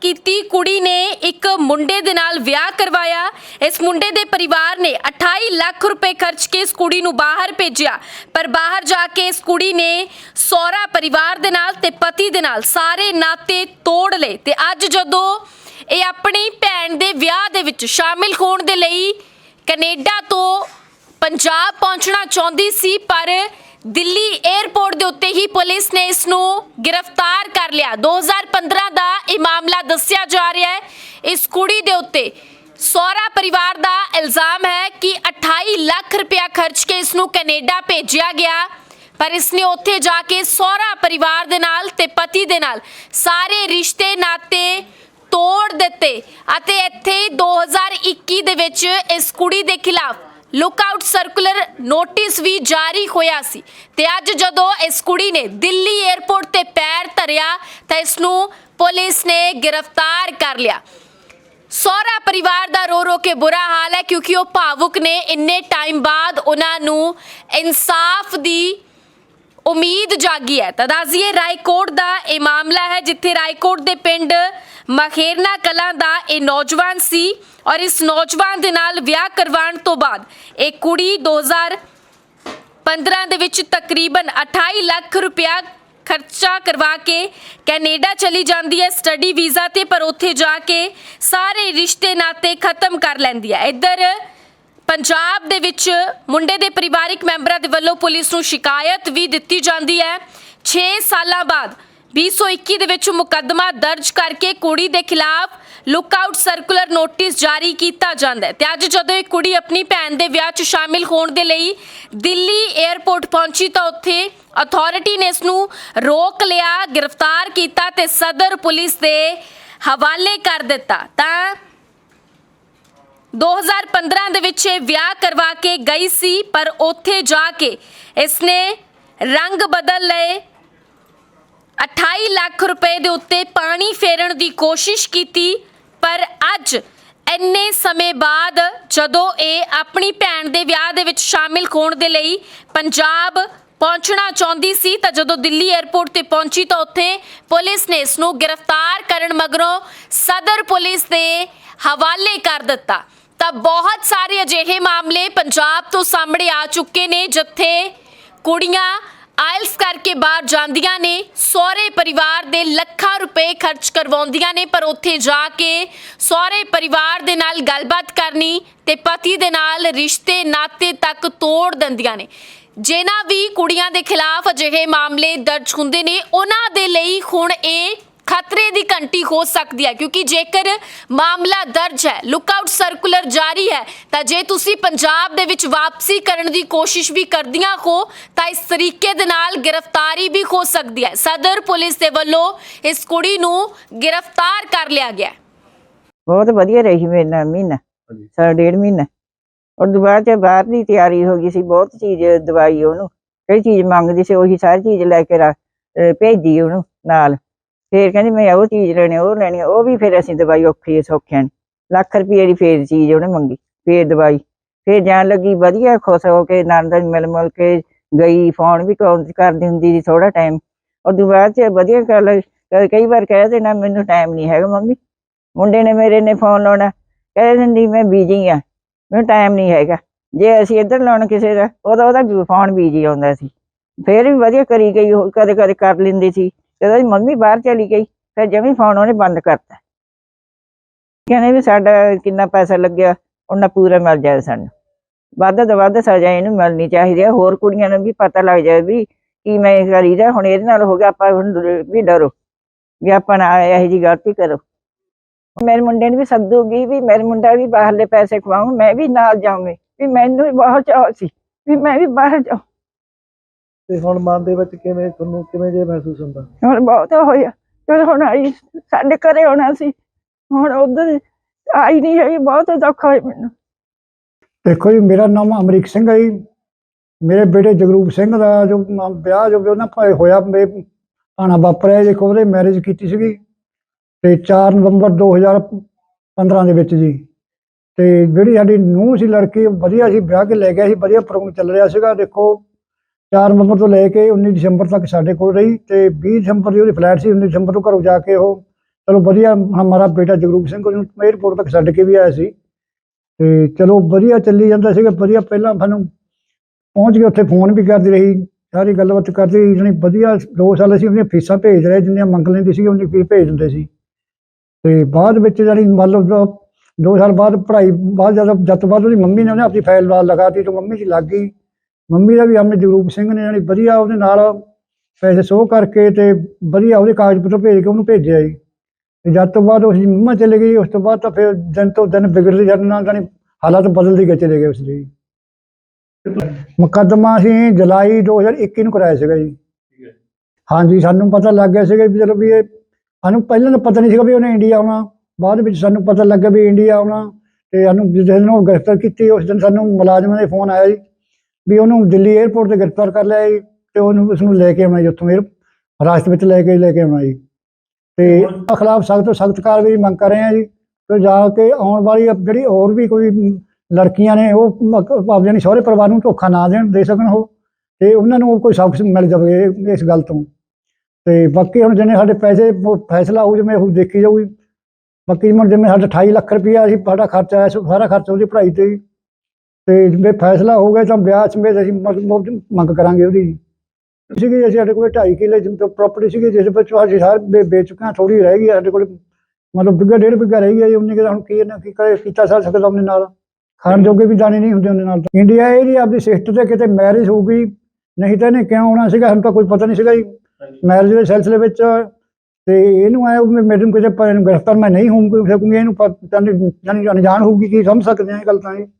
ਕੀਤੀ ਕੁੜੀ ਨੇ ਇੱਕ ਮੁੰਡੇ ਦੇ ਨਾਲ ਵਿਆਹ ਕਰਵਾਇਆ। ਇਸ ਮੁੰਡੇ ਦੇ ਪਰਿਵਾਰ ਨੇ 28 ਲੱਖ ਰੁਪਏ ਖਰਚ ਕੇ ਇਸ ਕੁੜੀ ਨੂੰ ਬਾਹਰ ਭੇਜਿਆ। ਪਰ ਬਾਹਰ ਜਾ ਕੇ ਇਸ ਕੁੜੀ ਨੇ ਸਹੁਰਾ ਪਰਿਵਾਰ ਦੇ ਨਾਲ ਤੇ ਪਤੀ ਦੇ ਨਾਲ ਸਾਰੇ ਨਾਤੇ ਤੋੜ ਲਏ ਤੇ ਅੱਜ ਜਦੋਂ ਇਹ ਆਪਣੀ ਭੈਣ ਦੇ ਵਿਆਹ ਦੇ ਵਿੱਚ ਸ਼ਾਮਿਲ ਹੋਣ ਦੇ ਲਈ ਕੈਨੇਡਾ ਤੋਂ ਪੰਜਾਬ ਪਹੁੰਚਣਾ ਚਾਹੁੰਦੀ ਸੀ, ਪਰ ਦਿੱਲੀ 에ਅਰਪੋਰਟ ਦੇ ਉੱਤੇ ਹੀ ਪੁਲਿਸ ਨੇ ਇਸ ਨੂੰ ਗ੍ਰਿਫਤਾਰ ਕਰ ਲਿਆ। 2015 ਦਾ ਇਹ ਮਾਮਲਾ ਦੱਸਿਆ ਜਾ ਰਿਹਾ ਹੈ। ਇਸ ਕੁੜੀ ਦੇ ਉੱਤੇ ਸਹੁਰਾ ਪਰਿਵਾਰ ਦਾ ਇਲਜ਼ਾਮ ਹੈ ਕਿ 28 ਲੱਖ ਰੁਪਇਆ ਖਰਚ ਕੇ ਇਸ ਨੂੰ ਕੈਨੇਡਾ ਭੇਜਿਆ ਗਿਆ। ਪਰ ਇਸਨੇ ਉੱਥੇ ਜਾ ਕੇ ਸਹੁਰਾ ਪਰਿਵਾਰ ਦੇ ਨਾਲ ਤੇ ਪਤੀ ਦੇ ਨਾਲ ਸਾਰੇ ਰਿਸ਼ਤੇ ਨਾਤੇ ਤੋੜ ਦਿੱਤੇ ਅਤੇ ਇੱਥੇ 2021 ਦੇ ਵਿੱਚ ਇਸ ਕੁੜੀ ਦੇ ਖਿਲਾਫ ਲੁੱਕਆਊਟ ਸਰਕੂਲਰ ਨੋਟਿਸ ਵੀ ਜਾਰੀ ਹੋਇਆ ਸੀ। ਤੇ ਅੱਜ ਜਦੋਂ ਇਸ ਕੁੜੀ ਨੇ ਦਿੱਲੀ 에ਅਰਪੋਰਟ ਤੇ ਪੈਰ ਧਰਿਆ, ਤਾਂ ਇਸ ਨੂੰ ਪੁਲਿਸ ਨੇ ਗ੍ਰਿਫਤਾਰ ਕਰ ਲਿਆ। ਸਹੁਰਾ ਪਰਿਵਾਰ ਦਾ ਰੋ ਰੋ ਕੇ ਬੁਰਾ ਹਾਲ ਹੈ, ਕਿਉਂਕਿ ਉਹ ਭਾਵੁਕ ਨੇ। ਇੰਨੇ ਟਾਈਮ ਬਾਅਦ ਉਹਨਾਂ ਨੂੰ ਇਨਸਾਫ ਦੀ ਉਮੀਦ ਜਾਗੀ ਹੈ। ਤਾਂ ਦੱਸਦੀਏ, ਰਾਏਕੋਟ ਦਾ ਇਹ ਮਾਮਲਾ ਹੈ, ਜਿੱਥੇ ਰਾਏਕੋਟ ਦੇ ਪਿੰਡ ਮਖੇਰਨਾ ਕਲਾਂ ਦਾ ਇਹ ਨੌਜਵਾਨ ਸੀ ਔਰ ਇਸ ਨੌਜਵਾਨ ਦੇ ਨਾਲ ਵਿਆਹ ਕਰਵਾਉਣ ਤੋਂ ਬਾਅਦ ਇਹ ਕੁੜੀ 2015 ਦੇ ਵਿੱਚ ਤਕਰੀਬਨ 28 ਲੱਖ ਰੁਪਇਆ ਖਰਚਾ ਕਰਵਾ ਕੇ ਕੈਨੇਡਾ ਚਲੀ ਜਾਂਦੀ ਹੈ, ਸਟੱਡੀ ਵੀਜ਼ਾ ਤੇ, ਪਰ ਉੱਥੇ ਜਾ ਕੇ ਸਾਰੇ ਰਿਸ਼ਤੇ ਨਾਤੇ ਖਤਮ ਕਰ ਲੈਂਦੀ ਹੈ। ਇੱਧਰ ਪੰਜਾਬ ਦੇ ਵਿੱਚ ਮੁੰਡੇ ਦੇ ਪਰਿਵਾਰਿਕ ਮੈਂਬਰਾਂ ਦੇ ਵੱਲੋਂ ਪੁਲਿਸ ਨੂੰ ਸ਼ਿਕਾਇਤ ਵੀ ਦਿੱਤੀ ਜਾਂਦੀ ਹੈ। 6 ਸਾਲਾਂ ਬਾਅਦ 2021 ਦੇ ਵਿੱਚ ਮੁਕੱਦਮਾ ਦਰਜ ਕਰਕੇ ਕੁੜੀ ਦੇ ਖਿਲਾਫ ਲੁੱਕਆਊਟ ਸਰਕੂਲਰ ਨੋਟਿਸ ਜਾਰੀ ਕੀਤਾ ਜਾਂਦਾ ਹੈ। ਤੇ ਅੱਜ ਜਦੋਂ ਇਹ ਕੁੜੀ ਆਪਣੀ ਭੈਣ ਦੇ ਵਿਆਹ 'ਚ ਸ਼ਾਮਿਲ ਹੋਣ ਦੇ ਲਈ ਦਿੱਲੀ 에ਅਰਪੋਰਟ ਪਹੁੰਚੀ ਤਾਂ ਉੱਥੇ ਅਥਾਰਟੀ ਨੇ ਇਸ ਨੂੰ ਰੋਕ ਲਿਆ, ਗ੍ਰਿਫਤਾਰ ਕੀਤਾ ਤੇ ਸਦਰ ਪੁਲਿਸ ਦੇ ਹਵਾਲੇ ਕਰ ਦਿੱਤਾ। ਤਾਂ 2015 ਦੇ ਵਿੱਚ ਇਹ ਵਿਆਹ ਕਰਵਾ ਕੇ ਗਈ ਸੀ, ਪਰ ਉੱਥੇ ਜਾ ਕੇ ਇਸਨੇ ਰੰਗ ਬਦਲ ਲਏ। 28 ਲੱਖ ਰੁਪਏ ਦੇ ਉੱਤੇ ਪਾਣੀ ਫੇਰਨ ਦੀ ਕੋਸ਼ਿਸ਼ ਕੀਤੀ, ਪਰ ਅੱਜ ਇੰਨੇ ਸਮੇਂ ਬਾਅਦ ਜਦੋਂ ਇਹ ਆਪਣੀ ਭੈਣ ਦੇ ਵਿਆਹ ਦੇ ਵਿੱਚ ਸ਼ਾਮਿਲ ਹੋਣ ਦੇ ਲਈ ਪੰਜਾਬ ਪਹੁੰਚਣਾ ਚਾਹੁੰਦੀ ਸੀ, ਤਾਂ ਜਦੋਂ ਦਿੱਲੀ 에ਅਰਪੋਰਟ ਤੇ ਪਹੁੰਚੀ, ਤਾਂ ਉੱਥੇ ਪੁਲਿਸ ਨੇ ਇਸ ਨੂੰ ਗ੍ਰਿਫਤਾਰ ਕਰਨ ਮਗਰੋਂ ਸਦਰ ਪੁਲਿਸ ਦੇ ਹਵਾਲੇ ਕਰ ਦਿੱਤਾ। ਤਾਂ ਬਹੁਤ ਸਾਰੇ ਅਜਿਹੇ ਮਾਮਲੇ ਪੰਜਾਬ ਤੋਂ ਸਾਹਮਣੇ ਆ ਚੁੱਕੇ ਨੇ, ਜਿੱਥੇ ਕੁੜੀਆਂ ਆਇਲਸ ਕਰਕੇ ਬਾਹਰ ਜਾਂਦੀਆਂ ਨੇ, ਸਹੁਰੇ ਪਰਿਵਾਰ ਦੇ ਲੱਖਾਂ ਰੁਪਏ ਖਰਚ ਕਰਵਾਉਂਦੀਆਂ ਨੇ, ਪਰ ਉੱਥੇ ਜਾ ਕੇ ਸਹੁਰੇ ਪਰਿਵਾਰ ਦੇ ਨਾਲ ਗੱਲਬਾਤ ਕਰਨੀ ਤੇ ਪਤੀ ਦੇ ਨਾਲ ਰਿਸ਼ਤੇ ਨਾਤੇ ਤੱਕ ਤੋੜ ਦਿੰਦੀਆਂ ਨੇ। ਜਿਨ੍ਹਾਂ ਵੀ ਕੁੜੀਆਂ ਦੇ ਖਿਲਾਫ ਅਜਿਹੇ ਮਾਮਲੇ ਦਰਜ ਹੁੰਦੇ ਨੇ, ਉਹਨਾਂ ਦੇ ਲਈ ਹੁਣ ਇਹ ਖਤਰੇ ਦੀ ਘੰਟੀ ਹੋ ਸਕਦੀ ਹੈ ਕਿਉਂਕਿ ਜੇਕਰ ਮਾਮਲਾ ਦਰਜ ਹੈ ਲੁੱਕਆਊਟ ਸਰਕੂਲਰ ਜਾਰੀ ਹੈ ਤਾਂ ਜੇ ਤੁਸੀਂ ਪੰਜਾਬ ਦੇ ਵਿੱਚ ਵਾਪਸੀ ਕਰਨ ਦੀ ਕੋਸ਼ਿਸ਼ ਵੀ ਕਰਦੀਆਂ ਹੋ ਤਾਂ ਇਸ ਤਰੀਕੇ ਦੇ ਨਾਲ ਗ੍ਰਿਫਤਾਰੀ ਵੀ ਹੋ ਸਕਦੀ ਹੈ ਸਦਰ ਪੁਲਿਸ ਦੇ ਵੱਲੋਂ ਇਸ ਕੁੜੀ ਨੂੰ ਗ੍ਰਿਫਤਾਰ ਕਰ ਲਿਆ ਗਿਆ। ਬਹੁਤ ਵਧੀਆ ਰਹੀ ਮੇਰੇ ਨਾਲ ਮਹੀਨਾ। ਸਾਡਾ ਡੇਢ ਮਹੀਨਾ ਔਰ ਦੁਬਾਰਾ ਤੇ ਬਾਹਰ ਦੀ ਤਿਆਰੀ ਹੋ ਗਈ ਸੀ ਬਹੁਤ ਚੀਜ਼ ਦਵਾਈ ਉਹਨੂੰ ਕਈ ਚੀਜ਼ ਮੰਗਦੀ ਸੀ ਉਹੀ ਸਾਰੀ ਚੀਜ਼ ਲੈ ਕੇ ਭੇਜੀ ਉਹਨੂੰ ਨਾਲ ਫੇਰ ਕਹਿੰਦੀ ਮੈਂ ਉਹ ਚੀਜ਼ ਲੈਣੀ, ਉਹ ਲੈਣੀ, ਉਹ ਵੀ ਫਿਰ ਅਸੀਂ ਦਵਾਈ ਔਖੀ ਸੌਖਿਆਂ ਨੇ। ਲੱਖ ਰੁਪਏ ਦੀ ਫੇਰ ਚੀਜ਼ ਉਹਨੇ ਮੰਗੀ, ਫੇਰ ਦਵਾਈ। ਫੇਰ ਜਾਣ ਲੱਗੀ ਵਧੀਆ ਖੁਸ਼ ਹੋ ਕੇ ਨੰਦ ਮਿਲ ਮਿਲ ਕੇ ਗਈ ਫੋਨ ਵੀ ਕਾਲ ਕਰਦੀ ਹੁੰਦੀ ਸੀ ਥੋੜਾ ਟਾਈਮ ਔਰ ਬਾਅਦ ਚ ਵਧੀਆ ਗੱਲ, ਕਈ ਵਾਰ ਕਹਿ ਦੇਣਾ, ਮੈਨੂੰ ਟਾਈਮ ਨਹੀਂ ਹੈਗਾ ਮੰਮੀ। ਮੁੰਡੇ ਨੇ ਮੇਰੇ ਨੇ ਫੋਨ ਲਾਉਣਾ, ਕਹਿ ਦਿੰਦੀ, ਮੈਂ ਬੀਜੀ ਆ, ਮੈਨੂੰ ਟਾਈਮ ਨਹੀਂ ਹੈਗਾ। ਜੇ ਅਸੀਂ ਇੱਧਰ ਲਾਉਣ ਕਿਸੇ ਦਾ, ਉਹਦਾ ਉਹਦਾ ਫੋਨ ਬੀਜੀ ਆਉਂਦਾ ਸੀ। ਫੇਰ ਵੀ ਵਧੀਆ ਕਰੀ ਗਈ, ਉਹ ਕਦੇ ਕਦੇ ਕਰ ਲੈਂਦੀ ਸੀ। ਜਦੋਂ ਉਹਦੀ ਮੰਮੀ ਬਾਹਰ ਚਲੀ ਗਈ, ਫਿਰ ਜਮੀ ਫੋਨ ਉਹਨੇ ਬੰਦ ਕਰਤਾ। ਕਹਿੰਦੇ ਵੀ ਸਾਡਾ ਕਿੰਨਾ ਪੈਸਾ ਲੱਗਿਆ, ਉਹਨਾਂ ਪੂਰਾ ਮਿਲ ਜਾਏ ਸਾਨੂੰ। ਵੱਧ ਤੋਂ ਵੱਧ ਸਜ਼ਾ ਇਹਨੂੰ ਮਿਲਣੀ ਚਾਹੀਦੀ ਹੈ ਹੋਰ ਕੁੜੀਆਂ ਨੂੰ ਵੀ ਪਤਾ ਲੱਗ ਜਾਏ ਵੀ ਕੀ ਮੈਂ ਕਰੀਦਾ ਹੁਣ ਇਹਦੇ ਨਾਲ ਹੋ ਗਿਆ, ਆਪਾਂ ਹੁਣ ਵੀ ਡਰੋ, ਵੀ ਆਪਾਂ ਨਾ ਇਹੋ ਜਿਹੀ ਗਲਤੀ ਕਰੋ। ਮੇਰੇ ਮੁੰਡੇ ਨੂੰ ਵੀ ਸੱਦੂਗੀ ਵੀ ਮੇਰੇ ਮੁੰਡਾ ਵੀ ਬਾਹਰਲੇ ਪੈਸੇ ਖਵਾਉਂ ਮੈਂ ਵੀ ਨਾਲ ਜਾਵਾਂਗੀ ਵੀ ਮੈਨੂੰ ਵੀ ਬਹੁਤ ਚਾਹ ਸੀ ਵੀ ਮੈਂ ਵੀ ਬਾਹਰ ਜਾਵਾਂ ਤੇ ਹੁਣ ਮਨ ਦੇ ਵਿੱਚ ਕਿਵੇਂ ਤੁਹਾਨੂੰ ਕਿਵੇਂ ਜੇ ਮਹਿਸੂਸ ਹੁੰਦਾ? ਹੁਣ ਬਹੁਤ ਹੋਇਆ। ਜਦੋਂ ਹੁਣ ਆਈ ਸਾਡੇ ਘਰੇ ਆਉਣਾ ਸੀ। ਹੁਣ ਉਧਰ ਆਈ ਨਹੀਂ ਹੈਗੀ ਬਹੁਤ ਦੁੱਖ ਹੋਇਆ ਮੈਨੂੰ। ਦੇਖੋ ਜੀ ਮੇਰਾ ਨਾਮ ਅਮਰੀਕ ਸਿੰਘ ਹੈ ਜੀ। ਮੇਰੇ ਬੇਟੇ ਜਗਰੂਪ ਸਿੰਘ ਦਾ ਜੋ ਵਿਆਹ ਜੋ ਉਹਨਾਂ ਭਾਏ ਹੋਇਆ ਮੇਰੇ ਆਣਾ ਵਾਪਰਿਆ ਦੇਖੋ ਉਹਦੇ ਮੈਰਿਜ ਕੀਤੀ ਸੀਗੀ। ਤੇ 4 ਨਵੰਬਰ 2015 ਦੇ ਵਿੱਚ ਜੀ। ਤੇ ਜਿਹੜੀ ਸਾਡੀ ਨੂੰਹ ਸੀ ਲੜਕੀ ਵਧੀਆ ਸੀ ਵਿਆਹ ਕੇ ਲੈ ਗਿਆ ਸੀ ਵਧੀਆ ਪ੍ਰੋਗਰਾਮ ਚੱਲ ਰਿਹਾ ਸੀਗਾ। ਦੇਖੋ 4 ਨਵੰਬਰ ਤੋਂ ਲੈ ਕੇ 19 ਦਸੰਬਰ ਤੱਕ ਸਾਡੇ ਕੋਲ ਰਹੀ ਤੇ 20 ਦਸੰਬਰ ਦੀ ਉਹਦੀ ਫਲੈਟ ਸੀ 19 ਦਸੰਬਰ ਤੋਂ ਘਰੋਂ ਜਾ ਕੇ ਉਹ ਚਲੋ ਵਧੀਆ ਹਮਾਰਾ ਬੇਟਾ ਜਗਰੂਪ ਸਿੰਘ ਉਹਨੂੰ 에ਅਰਪੋਰਟ ਤੱਕ ਛੱਡ ਕੇ ਵੀ ਆਇਆ ਸੀ। ਤੇ ਚਲੋ ਵਧੀਆ ਚੱਲੀ ਜਾਂਦਾ ਸੀਗਾ, ਵਧੀਆ ਪਹਿਲਾਂ ਸਾਨੂੰ ਪਹੁੰਚ ਕੇ ਉੱਥੇ ਫੋਨ ਵੀ ਕਰਦੀ ਰਹੀ, ਸਾਰੀ ਗੱਲਬਾਤ ਕਰਦੀ ਰਹੀ, ਜਾਣੀ ਵਧੀਆ ਦੋ ਸਾਲ ਅਸੀਂ ਉਹਦੀਆਂ ਫੀਸਾਂ ਭੇਜ ਰਹੇ, ਜਿੰਨੀਆਂ ਮੰਗ ਲੈਂਦੀ ਸੀ ਉਹਨੀ ਫੀਸ ਭੇਜ ਦਿੰਦੇ ਸੀ। ਤੇ ਬਾਅਦ ਵਿੱਚ ਜਾਣੀ ਮੰਨ ਲਓ ਦੋ- ਸਾਲ ਬਾਅਦ ਪੜ੍ਹਾਈ, ਬਾਅਦ ਜਦ ਜਦ ਤੋਂ ਬਾਅਦ ਉਹਦੀ ਮੰਮੀ ਨੇ ਉਹਨੇ ਆਪਣੀ ਫਾਈਲ ਲਾ ਲਗਾਤੀ ਤੇ ਮੰਮੀ 'ਚ ਲੱਗ ਗਈ। ਮੰਮੀ ਦਾ ਵੀ ਆਪਣੇ ਜਗਰੂਪ ਸਿੰਘ ਨੇ ਜਾਣੀ ਵਧੀਆ ਉਹਦੇ ਨਾਲ ਪੈਸੇ ਸੋਹ ਕਰਕੇ ਤੇ ਵਧੀਆ ਉਹਦੇ ਕਾਗਜ਼ ਪੱਤਰ ਭੇਜ ਕੇ ਉਹਨੂੰ ਭੇਜਿਆ ਜੀ। ਤੇ ਜਦ ਤੋਂ ਬਾਅਦ ਉਸ ਦੀ ਮੰਮਾ ਚਲੇ ਗਈ ਉਸ ਤੋਂ ਬਾਅਦ ਤਾਂ ਫਿਰ ਦਿਨ ਤੋਂ ਦਿਨ ਵਿਗੜਦੇ ਜਾਂਦੇ ਨਾਲ ਜਾਣੀ ਹਾਲਾਤ ਬਦਲਦੇ ਗਏ ਚਲੇ ਗਏ ਉਸ ਦੇ। ਮੁਕੱਦਮਾ ਅਸੀਂ ਜੁਲਾਈ 2021 ਨੂੰ ਕਰਾਇਆ ਸੀਗਾ ਜੀ। ਹਾਂਜੀ ਸਾਨੂੰ ਪਤਾ ਲੱਗ ਗਿਆ ਸੀਗਾ ਵੀ ਚਲੋ ਵੀ ਇਹ ਸਾਨੂੰ ਪਹਿਲਾਂ ਤਾਂ ਪਤਾ ਨਹੀਂ ਸੀਗਾ ਵੀ ਉਹਨੇ ਇੰਡੀਆ ਆਉਣਾ ਬਾਅਦ ਵਿੱਚ ਸਾਨੂੰ ਪਤਾ ਲੱਗਿਆ ਵੀ ਇੰਡੀਆ ਆਉਣਾ ਤੇ ਸਾਨੂੰ ਜਿਸ ਦਿਨ ਉਹ ਗ੍ਰਿਫਤਾਰ ਕੀਤੀ ਉਸ ਦਿਨ ਸਾਨੂੰ ਮੁਲਾਜ਼ਮਾਂ ਦੇ ਫੋਨ ਆਇਆ ਜੀ। ਵੀ ਉਹਨੂੰ ਦਿੱਲੀ 에ਅਰਪੋਰਟ ਤੇ ਗ੍ਰਿਫਤਾਰ ਕਰ ਲਿਆ ਜੀ ਤੇ ਉਹਨੂੰ ਉਸ ਨੂੰ ਲੈ ਕੇ ਆਉਣਾ ਜੀ ਉੱਥੋਂ 에ਅਰ ਰਾਸਤ ਵਿੱਚ ਲੈ ਕੇ ਲੈ ਕੇ ਆਉਣਾ ਜੀ। ਤੇ ਉਹਨਾਂ ਖਿਲਾਫ ਸਖਤ ਤੋਂ ਸਖਤ ਕਾਰਵਾਈ ਦੀ ਮੰਗ ਕਰ ਰਹੇ ਹਾਂ ਜੀ। ਤੇ ਜਾ ਕੇ ਆਉਣ ਵਾਲੀ ਜਿਹੜੀ ਹੋਰ ਵੀ ਕੋਈ ਲੜਕੀਆਂ ਨੇ ਉਹ ਆਪਦੇ ਨਹੀਂ ਸਹੁਰੇ ਪਰਿਵਾਰ ਨੂੰ ਧੋਖਾ ਨਾ ਦੇਣ ਦੇ ਸਕਣ ਉਹ। ਤੇ ਉਹਨਾਂ ਨੂੰ ਕੋਈ ਸਬਕ ਮਿਲ ਜਾਵੇ ਇਸ ਗੱਲ ਤੋਂ। ਤੇ ਬਾਕੀ ਹੁਣ ਜਿੰਨੇ ਸਾਡੇ ਪੈਸੇ ਫੈਸਲਾ ਹੋਊ ਜਿਵੇਂ ਉਹ ਦੇਖੀ ਜਾਊਗੀ। ਬਾਕੀ ਹੁਣ ਜਿਵੇਂ ਸਾਡਾ 28 ਲੱਖ ਰੁਪਇਆ ਅਸੀਂ ਸਾਡਾ ਖਰਚਾ ਆਇਆ ਸੀ ਸਾਰਾ ਖਰਚਾ ਉਹਦੀ ਪੜ੍ਹਾਈ ਤੇ ਹੀ। ਤੇ ਜਿਵੇਂ ਫੈਸਲਾ ਹੋ ਗਿਆ ਤਾਂ ਵਿਆਹ ਸਮੇਤ ਅਸੀਂ ਮ- ਮ- ਮੰਗ ਕਰਾਂਗੇ ਉਹਦੀ ਸੀਗੀ ਅਸੀਂ ਸਾਡੇ ਕੋਲ 2.5 ਕਿੱਲੇ ਪ੍ਰਾਪਰਟੀ ਸੀਗੀ ਜਿਸ ਵਿੱਚ ਅਸੀਂ ਸਾਰ ਵੇਚ ਚੁੱਕੇ ਹਾਂ ਥੋੜੀ ਰਹਿ ਗਈ ਸਾਡੇ ਕੋਲ ਮਤਲਬ ਬਿੱਗਾ ਡੇਢ ਬਿੱਗਾ ਰਹਿ ਗਿਆ ਜੀ ਉਹਨੇ ਕਿਹਾ ਹੁਣ ਕੀ ਇਹਨਾਂ ਕੀ ਕਰੇ ਕੀਤਾ ਸਾ ਸਕਦਾ ਉਹਨੇ ਨਾਲ। ਖਾਣ ਜੋਗੇ ਵੀ ਦਾਣੇ ਨਹੀਂ ਹੁੰਦੇ ਉਹਦੇ ਨਾਲ। ਇੰਡੀਆ ਇਹਦੀ ਆਪਦੀ ਸਿਸਟਰ ਤੇ ਕਿਤੇ ਮੈਰਿਜ ਹੋਊਗੀ ਨਹੀਂ ਤਾਂ ਇਹਨੇ ਕਿਉਂ ਆਉਣਾ ਸੀਗਾ ਸਾਨੂੰ ਤਾਂ ਕੋਈ ਪਤਾ ਨਹੀਂ ਸੀਗਾ ਜੀ। ਮੈਰਿਜ ਦੇ ਸਿਲਸਿਲੇ ਵਿੱਚ ਤੇ ਇਹਨੂੰ ਆਇਆ ਵੀ ਮੇਰੇ ਨੂੰ ਕਿਤੇ ਗ੍ਰਿਫਤਾਰ ਮੈਂ ਨਹੀਂ ਹੋਊਂਗੀ ਸਕੂੰਗੀ ਇਹਨੂੰ ਪਤਾ ਨਹੀਂ ਜਾਣੀ ਅਣਜਾਣ ਹੋਊਗੀ ਕੀ ਸਮਝ ਸਕਦੇ ਆ ਇਹ ਗੱਲ ਤਾਂ ਜੀ ਤਾਂ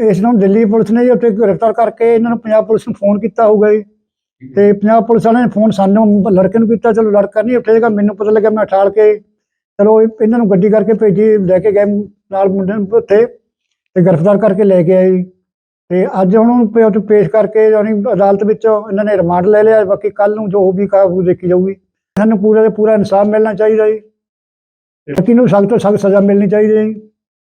ਇਸ ਨੂੰ ਦਿੱਲੀ ਪੁਲਿਸ ਨੇ ਜੀ ਉੱਥੇ ਗ੍ਰਿਫਤਾਰ ਕਰਕੇ ਇਹਨਾਂ ਨੂੰ ਪੰਜਾਬ ਪੁਲਿਸ ਨੂੰ ਫੋਨ ਕੀਤਾ ਹੋਊਗਾ ਜੀ। ਤੇ ਪੰਜਾਬ ਪੁਲਿਸ ਵਾਲਿਆਂ ਨੇ ਫੋਨ ਸਾਨੂੰ ਲੜਕੇ ਨੂੰ ਕੀਤਾ ਚਲੋ ਲੜਕਾ ਨਹੀਂ ਉੱਠੇਗਾ ਮੈਨੂੰ ਪਤਾ ਲੱਗਿਆ ਮੈਂ ਠਾਲ ਕੇ ਚਲੋ ਇਹ- ਇਹਨਾਂ ਨੂੰ ਗੱਡੀ ਕਰਕੇ ਭੇਜੀ ਲੈ ਕੇ ਗਏ ਨਾਲ ਮੁੰਡੇ ਨੂੰ ਉੱਥੇ ਤੇ ਗ੍ਰਿਫਤਾਰ ਕਰਕੇ ਲੈ ਕੇ ਆਏ ਜੀ। ਤੇ ਅੱਜ ਹੁਣ ਉਹਨੂੰ ਉੱਥੇ ਪੇਸ਼ ਕਰਕੇ ਯਾਨੀ ਅਦਾਲਤ ਵਿੱਚ ਇਹਨਾਂ ਨੇ ਰਿਮਾਂਡ ਲੈ ਲਿਆ ਬਾਕੀ ਕੱਲ ਨੂੰ ਜੋ ਵੀ ਕਾਬੂ ਦੇਖੀ ਜਾਊਗੀ। ਸਾਨੂੰ ਪੂਰਾ ਤੇ ਪੂਰਾ ਇਨਸਾਫ ਮਿਲਣਾ ਚਾਹੀਦਾ ਜੀ। ਬਾਕੀ ਨੂੰ ਸਖਤ ਤੋਂ ਸਖਤ ਸਜ਼ਾ ਮਿਲਣੀ ਚਾਹੀਦੀ ਹੈ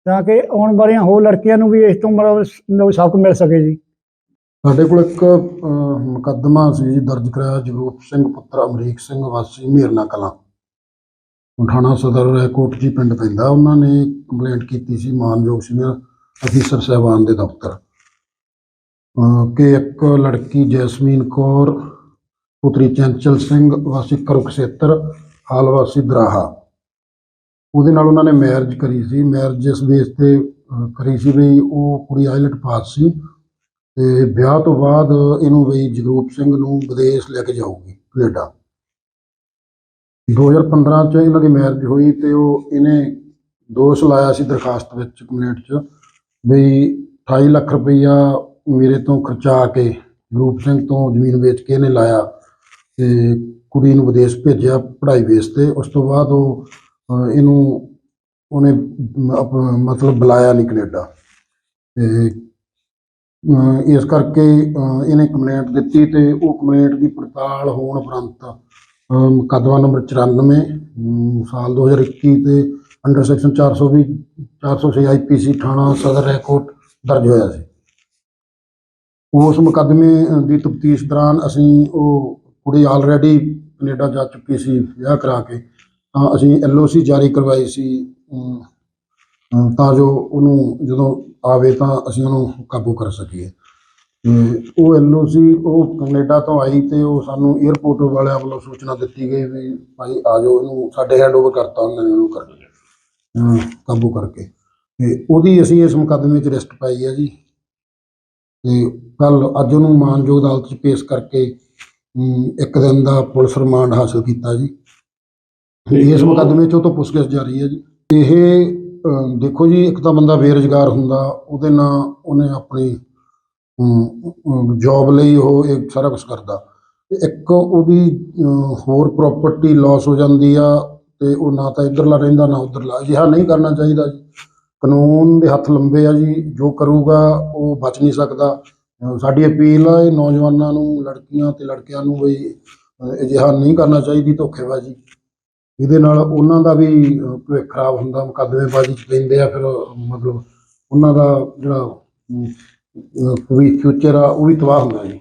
ਤਾਂ ਕਿ ਆਉਣ ਵਾਲੀਆਂ ਹੋਰ ਲੜਕੀਆਂ ਨੂੰ ਵੀ ਇਸ ਤੋਂ ਮਤਲਬ ਸਬਕ ਮਿਲ ਸਕੇ ਜੀ। ਸਾਡੇ ਕੋਲ ਇੱਕ ਮੁਕੱਦਮਾ ਸੀ ਜੀ ਦਰਜ ਕਰਾਇਆ ਜਗਰੂਪ ਸਿੰਘ ਪੁੱਤਰ ਅਮਰੀਕ ਸਿੰਘ ਵਾਸੀ ਮੀਰਨਾ ਕਲਾਂ। ਥਾਣਾ ਸਦਰ ਰੈਕੋਟ ਜੀ ਪਿੰਡ ਪੈਂਦਾ। ਉਹਨਾਂ ਨੇ ਕੰਪਲੇਂਟ ਕੀਤੀ ਸੀ ਮਾਨਯੋਗ ਸੀਨੀਅਰ ਅਫੀਸਰ ਸਾਹਿਬਾਨ ਦੇ ਦਫ਼ਤਰ। ਅਹ, ਕਿ ਇੱਕ ਲੜਕੀ ਜੈਸਮੀਨ ਕੌਰ ਪੁੱਤਰੀ ਚੰਚਲ ਸਿੰਘ ਵਾਸੀ ਕਰੁਕਸ਼ੇਤਰ ਹਾਲ ਵਾਸੀ ਦਰਾਹਾ। ਉਹਦੇ ਨਾਲ ਉਹਨਾਂ ਨੇ ਮੈਰਿਜ ਕਰੀ ਸੀ। ਮੈਰਿਜ ਇਸ ਬੇਸ ਤੇ ਅਹ, ਕਰੀ ਸੀ ਵੀ ਉਹ ਕੁੜੀ ਆਇਲਟ ਪਾਸ ਸੀ ਤੇ ਵਿਆਹ ਤੋਂ ਬਾਅਦ ਇਹਨੂੰ ਬਈ ਜਗਰੂਪ ਸਿੰਘ ਨੂੰ ਵਿਦੇਸ਼ ਲੈ ਕੇ ਜਾਊਗੀ ਕੈਨੇਡਾ। 2015 ਚ ਇਹਨਾਂ ਦੀ ਮੈਰਿਜ ਹੋਈ ਤੇ ਉਹ ਇਹਨੇ ਦੋਸ਼ ਲਾਇਆ ਸੀ ਦਰਖਾਸਤ ਵਿੱਚ ਕੰਪਲੇਂਟ ਚ ਬਈ 28 ਲੱਖ ਰੁਪਈਆ ਮੇਰੇ ਤੋਂ ਖਰਚਾ ਕੇ ਜਗਰੂਪ ਸਿੰਘ ਤੋਂ ਜ਼ਮੀਨ ਵੇਚ ਕੇ ਇਹਨੇ ਲਾਇਆ ਤੇ ਕੁੜੀ ਨੂੰ ਵਿਦੇਸ਼ ਭੇਜਿਆ ਪੜ੍ਹਾਈ ਬੇਸ ਤੇ। ਉਸ ਤੋਂ ਬਾਅਦ ਉਹ ਇਹਨੂੰ ਉਹਨੇ ਮਤਲਬ ਬੁਲਾਇਆ ਨਹੀਂ ਕੈਨੇਡਾ। ਤੇ ਇਸ ਕਰਕੇ ਇਹਨੇ ਕੰਪਲੇਂਟ ਦਿੱਤੀ ਤੇ ਉਹ ਕੰਪਲੇਂਟ ਦੀ ਪੜਤਾਲ ਹੋਣ ਉਪਰੰਤ ਮੁਕੱਦਮਾ ਨੰਬਰ 94 ਅਮ, ਸਾਲ 2021 ਤੇ ਅੰਡਰ ਸੈਕਸ਼ਨ 420 406 ਆਈਪੀਸੀ ਥਾਣਾ ਸਦਰ ਰੈਕੋਟ ਦਰਜ ਹੋਇਆ ਸੀ। ਉਸ ਮੁਕੱਦਮੇ ਦੀ ਤਫਤੀਸ਼ ਦੌਰਾਨ ਅਸੀਂ ਉਹ ਕੁੜੀ ਆਲਰੇਡੀ ਕੈਨੇਡਾ ਜਾ ਚੁੱਕੀ ਸੀ, ਵਿਆਹ ਕਰਾ ਕੇ। ਤਾਂ ਅਸੀਂ ਐਲਓਸੀ ਜਾਰੀ ਕਰਵਾਈ ਸੀ ਅਮ, ਤਾਂ ਜੋ ਉਹਨੂੰ ਜਦੋਂ ਆਵੇ ਤਾਂ ਅਸੀਂ ਉਹਨੂੰ ਕਾਬੂ ਕਰ ਸਕੀਏ। ਤੇ ਉਹ ਐਲਓਸੀ ਉਹ ਕੈਨੇਡਾ ਤੋਂ ਆਈ ਤੇ ਉਹ ਸਾਨੂੰ 에ਅਰਪੋਰਟ ਵਾਲਿਆਂ ਵੱਲੋਂ ਸੂਚਨਾ ਦਿੱਤੀ ਗਈ ਵੀ ਭਾਈ ਆ ਜਾਓ ਇਹਨੂੰ ਸਾਡੇ ਹੈਂਡਓਵਰ ਕਰਤਾ ਉਹਨਾਂ ਨੇ ਉਹਨੂੰ ਕਰ ਅਮ, ਕਾਬੂ ਕਰਕੇ। ਤੇ ਉਹਦੀ ਅਸੀਂ ਇਸ ਮੁਕੱਦਮੇ 'ਚ ਰਿਸਟ ਪਾਈ ਹੈ ਜੀ। ਤੇ ਕੱਲ ਅੱਜ ਉਹਨੂੰ ਮਾਨਯੋਗ ਅਦਾਲਤ 'ਚ ਪੇਸ਼ ਕਰਕੇ ਅਮ, ਇੱਕ ਦਿਨ ਦਾ ਪੁਲਿਸ ਰਿਮਾਂਡ ਹਾਸਲ ਕੀਤਾ ਜੀ। ਤੇ ਇਸ ਮੁਕੱਦਮੇ 'ਚ ਉਹ ਤੋਂ ਪੁੱਛਗਿੱਛ ਜਾਰੀ ਹੈ ਜੀ। ਇਹ ਅਹ, ਦੇਖੋ ਜੀ ਇੱਕ ਤਾਂ ਬੰਦਾ ਬੇਰੁਜ਼ਗਾਰ ਹੁੰਦਾ ਉਹਦੇ ਨਾਲ ਉਹਨੇ ਆਪਣੀ ਜੌਬ ਲਈ ਉਹ ਇਹ ਸਾਰਾ ਕੁਝ ਕਰਦਾ। ਤੇ ਇੱਕ ਉਹਦੀ ਅਹ, ਹੋਰ ਪ੍ਰਾਪਰਟੀ ਲਾਸ ਹੋ ਜਾਂਦੀ ਆ ਤੇ ਉਹ ਨਾ ਤਾਂ ਇੱਧਰਲਾ ਰਹਿੰਦਾ ਨਾ ਉੱਧਰਲਾ। ਅਜਿਹਾ ਨਹੀਂ ਕਰਨਾ ਚਾਹੀਦਾ ਜੀ। ਕਾਨੂੰਨ ਦੇ ਹੱਥ ਲੰਬੇ ਆ ਜੀ। ਜੋ ਕਰੂਗਾ ਉਹ ਬਚ ਨਹੀਂ ਸਕਦਾ। ਅਹ, ਸਾਡੀ ਅਪੀਲ ਆ ਇਹ ਨੌਜਵਾਨਾਂ ਨੂੰ ਲੜਕੀਆਂ ਤੇ ਲੜਕਿਆਂ ਨੂੰ ਵੀ ਅਹ, ਅਜਿਹਾ ਨਹੀਂ ਕਰਨਾ ਚਾਹੀਦੀ ਧੋਖੇਬਾਜ਼ੀ। ਇਹਦੇ ਨਾਲ ਉਹਨਾਂ ਦਾ ਵੀ ਭਵਿੱਖ ਖਰਾਬ ਹੁੰਦਾ ਮੁਕੱਦਮੇਬਾਜ਼ੀ ਚ ਪੈਂਦੇ ਆ, ਫਿਰ, ਮਤਲਬ ਉਹਨਾਂ ਦਾ ਜਿਹੜਾ ਵੀ ਫਿਊਚਰ ਆ, ਉਹ ਵੀ ਤਬਾਹ ਹੁੰਦਾ ਜੀ।